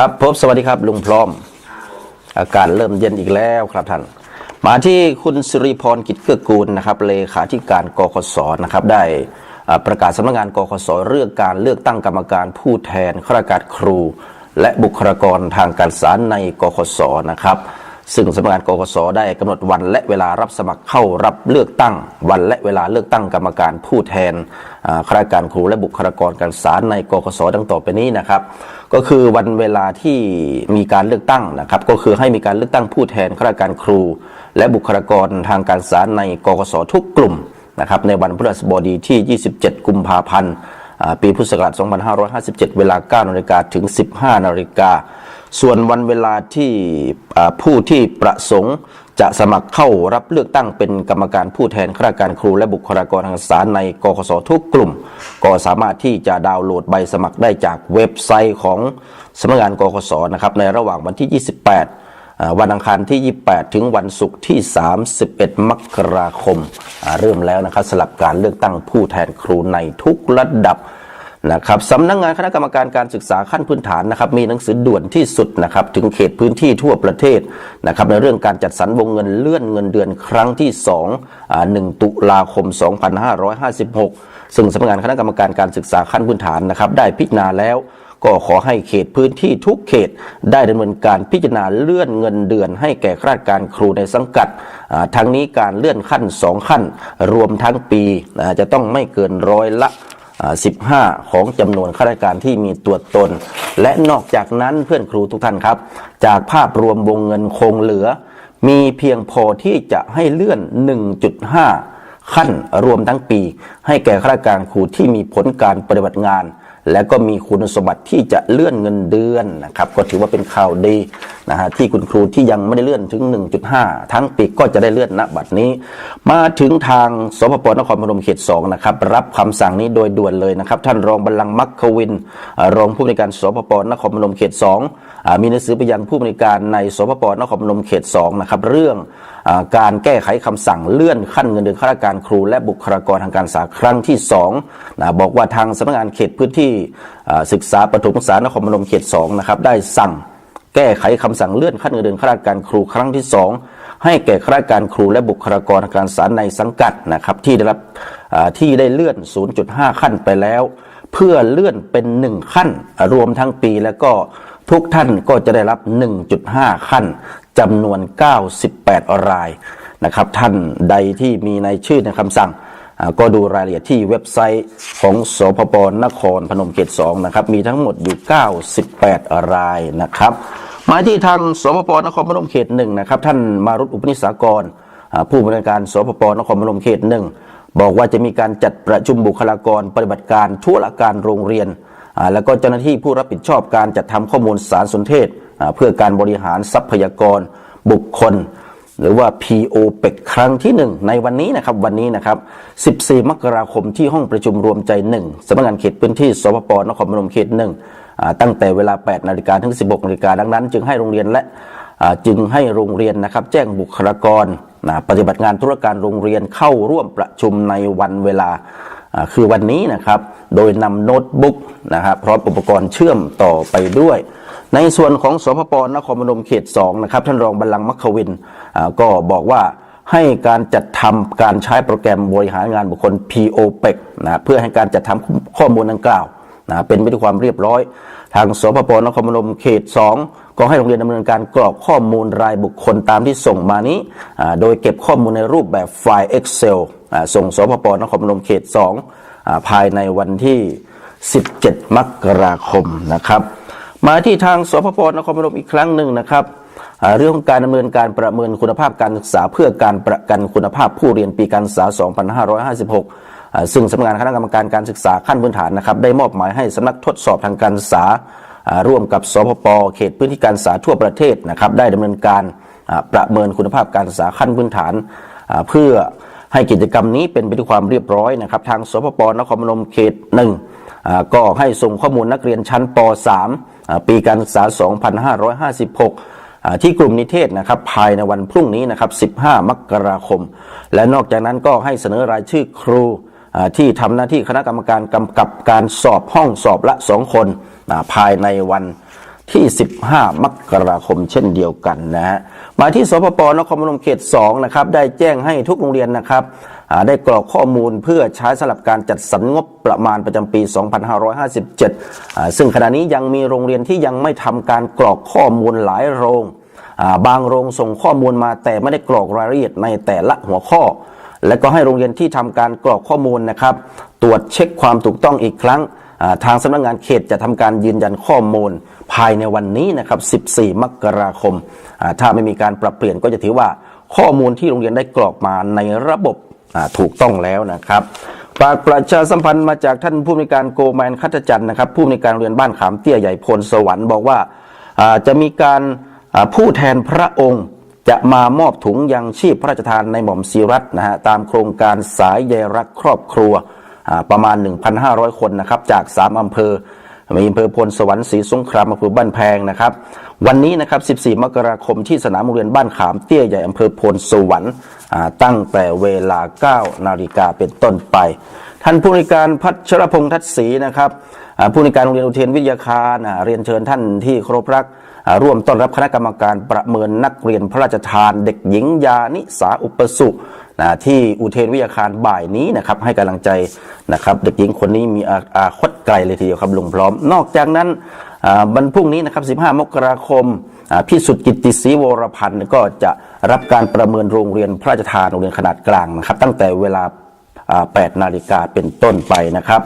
ครับพบสวัสดีครับลุงพร้อม อากาศเริ่มเย็นอีกแล้วครับท่าน มาที่คุณสิริพรกิจเกื้อกูลนะครับเลขาธิการกคสนะครับได้อประกาศสำนักงานกคสเรื่องการเลือกตั้งกรรมการผู้แทนข้าราชการครู และบุคลากรทางการศึกษาในกคสนะครับซึ่งสำนักงานกกสได้กำหนดวันและเวลารับสมัครเข้ารับเลือกตั้ง วันและเวลาเลือกตั้งกรรมการผู้แทนข้าราชการครูและบุคลากรการศึกษาในกกสดังต่อไปนี้นะครับ ก็คือวันเวลาที่มีการเลือกตั้งนะครับ ก็คือให้มีการเลือกตั้งผู้แทนข้าราชการครู และบุคลากรทางการศึกษาในกกสทุกกลุ่มนะครับในวันพฤหัสบดีที่ 27 กุมภาพันธ์ปีพุทธศักราช 2557 เวลา 9 นาฬิกาถึง 15 นาฬิกา ส่วนวันเวลาที่ผู้ที่ประสงค์จะสมัครเข้ารับเลือกตั้งเป็นกรรมการผู้แทนข้าราชการครู และบุคลากรทางการศึกษาในกกสทุกกลุ่ม ก็สามารถที่จะดาวน์โหลดใบสมัครได้จากเว็บไซต์ของสำนักงานกกสนะครับในระหว่างวันที่ 28 วันอังคารที่ 28 ถึงวันศุกร์ที่ 31 มกราคม เริ่มแล้วนะครับสลับการเลือกตั้งผู้แทนครูในทุกระดับนะครับสำนักงานคณะกรรมการการศึกษาขั้นพื้นฐานนะครับมีหนังสือด่วนที่สุดนะครับถึงเขตพื้นที่ทั่วประเทศนะครับในเรื่องการจัดสรรวงเงินเลื่อนเงินเดือนครั้งที่2อ่า1ตุลาคม 2556 ซึ่งสำนักงานคณะกรรมการการศึกษาขั้นพื้นฐานนะครับ ได้พิจารณาแล้วก็ขอให้เขตพื้นที่ทุกเขตได้ดำเนินการพิจารณาเลื่อนเงินเดือน ให้แก่ข้าราชการครูในสังกัดอ่าทั้งนี้การเลื่อนขั้น 2 ขั้น รวมทั้งปีจะต้องไม่เกินร้อยละ15 ของจำนวนข้าราชการที่มีตัวตน และนอกจากนั้นเพื่อนครูทุกท่านครับ จากภาพรวมวงเงินคงเหลือ มีเพียงพอที่จะให้เลื่อน 1.5 ขั้นรวมทั้งปี ให้แก่ข้าราชการครูที่มีผลการปฏิบัติงาน และก็มีคุณสมบัติที่จะเลื่อนเงินเดือนนะครับก็ถือว่าเป็นข่าวดีนะฮะที่คุณครูที่ยังไม่ได้เลื่อนถึง 1.5 ทั้งปีก็จะได้เลื่อนณบัดนี้ มาถึงทางสพปนครพนมเขต2นะครับรับคำสั่งนี้โดยด่วนเลยนะครับท่านรองบัลลังก์มัคควิน รองผู้บริการสพปนครพนมเขต2มีหนังสือไปยังผู้บริการในสพปนครพนมเขต2นะครับเรื่องอการแก้ไขคำสั่งเลื่อนขั้นเงินเดือนข้าราชการครู และบุคลากรทางการศึกษาครั้งที่2นะบอกว่าทางสำนักงานเขตพื้นที่ศึกษาประถมศึกษานครพนมเขต2นะครับได้สั่งแก้ไขคำสั่งเลื่อนขั้นเงินเดือนข้าราชการครูครั้งที่ 2 ให้แก่ข้าราชการครูและบุคลากรทางการศึกษาในสังกัดนะครับที่ได้รับที่ได้เลื่อน 0.5 ขั้นไปแล้ว เพื่อเลื่อนเป็น 1 ขั้นรวมทั้งปีแล้วก็ทุกท่านก็จะได้รับ 1.5 ขั้นจำนวน 98 รายนะครับท่านใดที่มีในชื่อในคำสั่ง ก็ดูรายละเอียดที่เว็บไซต์ของสพปนครพนมเขต2นะครับ มีทั้งหมดอยู่ 98 รายนะครับ มาที่ทางสพปนครพนมเขตหนึ่งนะครับ ท่านมารุตอุปนิสากร ผู้บริการสพปนครพนมเขตหนึ่งบอกว่าจะมีการจัดประชุมบุคลากรปฏิบัติการธุรการโรงเรียน แล้วก็เจ้าหน้าที่ผู้รับผิดชอบการจัดทำข้อมูลสารสนเทศ เพื่อการบริหารทรัพยากรบุคคล หรือว่า PO เป็กครั้งที่ 1 ในวันนี้นะครับวันนี้นะครับ 14 มกราคมที่ห้องประชุมรวมใจ 1สำนักงานเขตพื้นที่สพปนครพนมเขต1อ่าตั้งแต่เวลา 8 นาฬิกาถึง 16 นาฬิกาดังนั้น จึงให้โรงเรียนและจึงให้โรงเรียนนะครับ แจ้งบุคลากรปฏิบัติงานธุรการโรงเรียนเข้าร่วมประชุมในวันเวลาคือวันนี้นะครับ โดยนำโน้ตบุ๊กนะครับพร้อมอุปกรณ์เชื่อมต่อไปด้วย ในส่วนของสพปนครพนมเขต2นะครับท่านรองบัลลังก์มัคควิน ก็บอกว่าให้การจัดทำการใช้โปรแกรมบริหารงานบุคคล POPEC นะเพื่อให้การจัดทำข้อมูลดังกล่าวนะเป็นไปด้วยความเรียบร้อย ทางสพปนครพนมเขต 2 ก็ให้โรงเรียนดำเนินการกรอกข้อมูลรายบุคคลตามที่ส่งมานี้ โดยเก็บข้อมูลในรูปแบบไฟล์ Excel ส่งสพปนครพนมเขต 2 ภายในวันที่ 17 มกราคมนะครับ มาที่ทางสพปนครพนมอีกครั้งหนึ่งนะครับ เรื่องของการดำเนินการประเมินคุณภาพการศึกษาเพื่อการประกันคุณภาพผู้เรียนปีการศึกษา 2556อ่าซึ่งสำนักงานคณะกรรมการการศึกษาขั้นพื้นฐานนะครับได้มอบหมายให้สำนักทดสอบทางการศึกษา ร่วมกับสพปเขตพื้นที่การศึกษาทั่วประเทศนะครับได้ดำเนินการประเมินคุณภาพการศึกษาขั้นพื้นฐาน เพื่อให้กิจกรรมนี้เป็นไปด้วยความเรียบร้อยนะครับทางสพปนครพนมเขตหนึ่งก็ให้ส่งข้อมูลนักเรียนชั้นป .3 ปีการศึกษา 2556อ่า ที่กลุ่มนิเทศนะครับภายในวันพรุ่งนี้นะครับ 15 มกราคม และนอกจากนั้นก็ให้เสนอรายชื่อครูที่ทำหน้าที่คณะกรรมการกำกับการสอบห้องสอบละ 2 คนภายในวันที่ 15 มกราคมเช่นเดียวกันนะฮะ มาที่สพปนครพนมเขต 2 นะครับ ได้แจ้งให้ทุกโรงเรียนนะครับ ได้กรอกข้อมูลเพื่อใช้สำหรับการจัดสรรงบประมาณประจำปี 2557 ซึ่งขณะนี้ยังมีโรงเรียนที่ยังไม่ทำการกรอกข้อมูลหลายโรง บางโรงส่งข้อมูลมาแต่ไม่ได้กรอกรายละเอียดในแต่ละหัวข้อ และก็ให้โรงเรียนที่ทำการกรอกข้อมูลนะครับ ตรวจเช็คความถูกต้องอีกครั้งทางสำนักงานเขตจะทำการยืนยันข้อมูลภายในวันนี้นะครับ 14 มกราคม ถ้าไม่มีการปรับเปลี่ยนก็จะถือว่าข้อมูลที่โรงเรียนได้กรอกมาในระบบถูกต้องแล้วนะครับฝากประชาสัมพันธ์มาจากท่านผู้ในวยการโกแมนคัตจันนะครับ ผู้ในวยการเรียนบ้านขามเตี้ยใหญ่พลสวรรค์บอกว่าจะมีการ ผู้แทนพระองค์จะมามอบถุงยังชีพพระราชทานในหม่อมซีรัตน์นะฮะตามโครงการสายใยรักครอบครัวประมาณ 1,500 คนนะครับจาก 3 อำเภอมีอำเภอพลสวรรค์ศรีสงครามอำเภอบ้านแพงนะครับ วันนี้นะครับ 14 มกราคมที่สนามโรงเรียนบ้านขามเตี้ยใหญ่อำเภอพลสวรรค์ตั้งแต่เวลา 9 นาฬิกาเป็นต้นไป ท่านผู้ในการพัชรพงษ์ทัศศรีนะครับผู้ในการโรงเรียนอุเทนวิทยาคารเรียนเชิญท่านที่ครพรัก ร่วมต้อนรับคณะกรรมการประเมินนักเรียนพระราชทาน เด็กหญิงยานิสาอุปสุนะที่อุเทนวิทยาคารบ่ายนี้นะครับให้กำลังใจนะครับเด็กหญิงคนนี้มีอาคตไกลเลยทีเดียวครับลุงพร้อม นอกจากนั้นอ่าวันพรุ่งนี้นะครับ 15 มกราคมพี่สุดกิติศรีวรพันธ์ก็จะรับการประเมินโรงเรียนพระราชทานโรงเรียนขนาดกลางนะครับตั้งแต่เวลา8นาฬิกาเป็นต้นไปนะครับ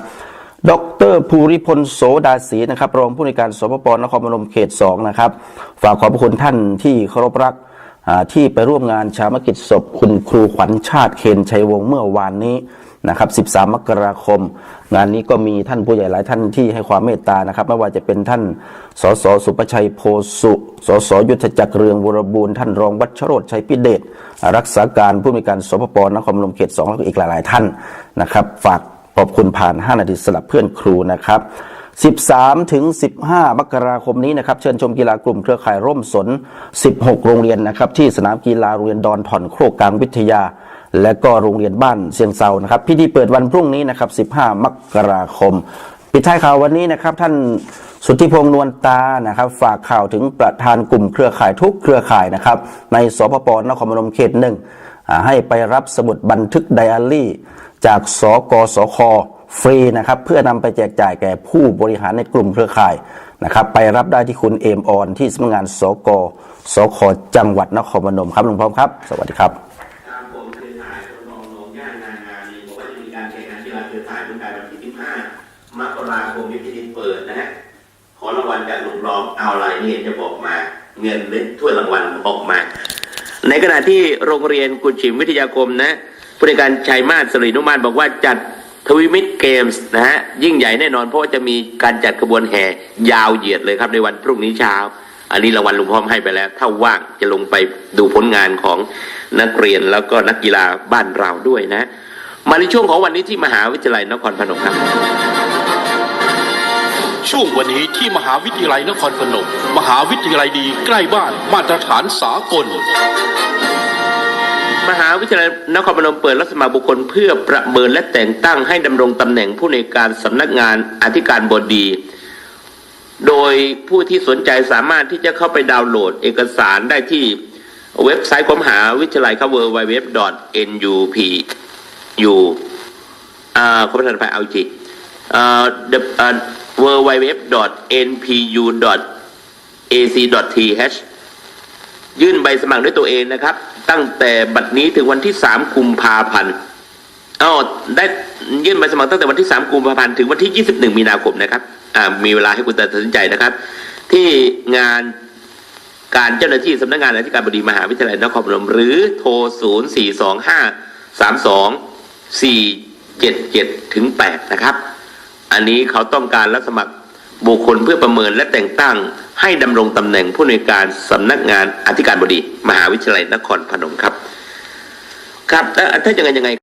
ดรภูริพลโสดาศรีนะครับรองผู้ในการสปปนครพนมเขต2นะครับฝากขอบคุณท่านที่เคารพรักที่ไปร่วมงานชาปนกิจศพคุณครูขวัญชาติเคนชัยวงศ์เมื่อวานนี้นะครับ 13 มกราคม งานนี้ก็มีท่านผู้ใหญ่หลายท่านที่ให้ความเมตตานะครับ ไม่ว่าจะเป็นท่าน สสสุประชัยโพสุสสยุทธจักรเรืองวรบูรณ์ท่านรองวัชโรธชัยพิเดชรักษาการผู้มีการสปปนครพนมเขต2แล้วก็อีกหลาย ๆ ท่านนะครับ ฝาก ขอบคุณผ่าน 5 นาทีสลับเพื่อนครูนะครับ 13 ถึง 15 มกราคมนี้นะครับ เชิญชมกีฬากลุ่มเครือข่ายร่มสน 16 โรงเรียนนะครับ ที่สนามกีฬาโรงเรียนดอนถ่อนโครกกลางวิทยา และก็โรงเรียนบ้านเสียงเซานะครับพิธีเปิดวันพรุ่งนี้นะครับ 15 มกราคม ปิดท้ายข่าววันนี้นะครับ ท่านสุทธิพงษ์นวลตานะครับ ฝากข่าวถึงประธานกลุ่มเครือข่ายทุกเครือข่ายนะครับ ในสปปนครพนมเขตหนึ่งให้ไปรับสมุดบันทึกไดอารี่ จากสกสคฟรีนะครับเพื่อนำไปแจกจ่ายแก่ผู้บริหารในกลุ่มเครือข่ายนะครับไปรับได้ที่คุณเอมออนที่สำนักงานสกสคจังหวัดนครพนมครับลุงพร้อมครับ สวัสดีครับครับผมเครือข่ายรณรงหนองย่านางานีบอกว่าจะมีการแข่งขันกีฬาเครือข่ายตั้งแต่วันที่15มกราคมที่พิธีเปิดนะฮะขอรางวัลจากลุงล้อมเอาอะไรนี่จะบอกมาเงินเล่นถ้วยรางวัลออกมา ในขณะที่โรงเรียนกุชิมวิทยาคมนะ ผู้ในการชัยมาศสรีนุมานบอกว่าจัดทวิมิตรเกมส์นะฮะยิ่งใหญ่แน่นอนเพราะว่าจะมีการจัดกระบวนแห่ยาวเหยียดเลยครับในวันพรุ่งนี้เช้า อันนี้รางวัลลุงพร้อมให้ไปแล้ว ถ้าว่างจะลงไปดูผลงานของนักเรียนแล้วก็นักกีฬาบ้านเราด้วยนะ มาในช่วงของวันนี้ที่มหาวิทยาลัยนครพนมครับ ช่วงวันนี้ที่มหาวิทยาลัยนครพนม มหาวิทยาลัยดีใกล้บ้านมาตรฐานสากล มหาวิทยาลัยนครพนมเปิดรับสมัครบุคคลเพื่อประเมินและแต่งตั้งให้ดำรงตำแหน่งผู้ในการสำนักงานอธิการบดี โดยผู้ที่สนใจสามารถที่จะเข้าไปดาวน์โหลดเอกสารได้ที่เว็บไซต์ของมหาวิทยาลัยครับ www.nup u อ่าขอประทานอภัยเอาอีกทีอ่า www.npu.ac.th ยื่นใบสมัครด้วยตัวเองนะครับ ตั้งแต่บัดนี้ถึงวันที่3กุมภาพันธ์อ๋อได้ยื่นใบสมัครตั้งแต่วันที่3กุมภาพันธ์ถึงวันที่21มีนาคมนะครับอ่ามีเวลาให้คุณตัดสินใจนะครับ ที่งานการเจ้าหน้าที่สำนักงานอธิการบดีมหาวิทยาลัยนครพนมหรือโทร 0 4 2 5 3 2 4 7 7 ถึง 8 นะครับ อันนี้เขาต้องการรับสมัคร บุคคลเพื่อประเมินและแต่งตั้งให้ดำรงตำแหน่งผู้ในวยการสำนักงานอธิการบดี มหาวิทยาลัยนครพนมครับ ครับแล้วถ้ายังไงยังไง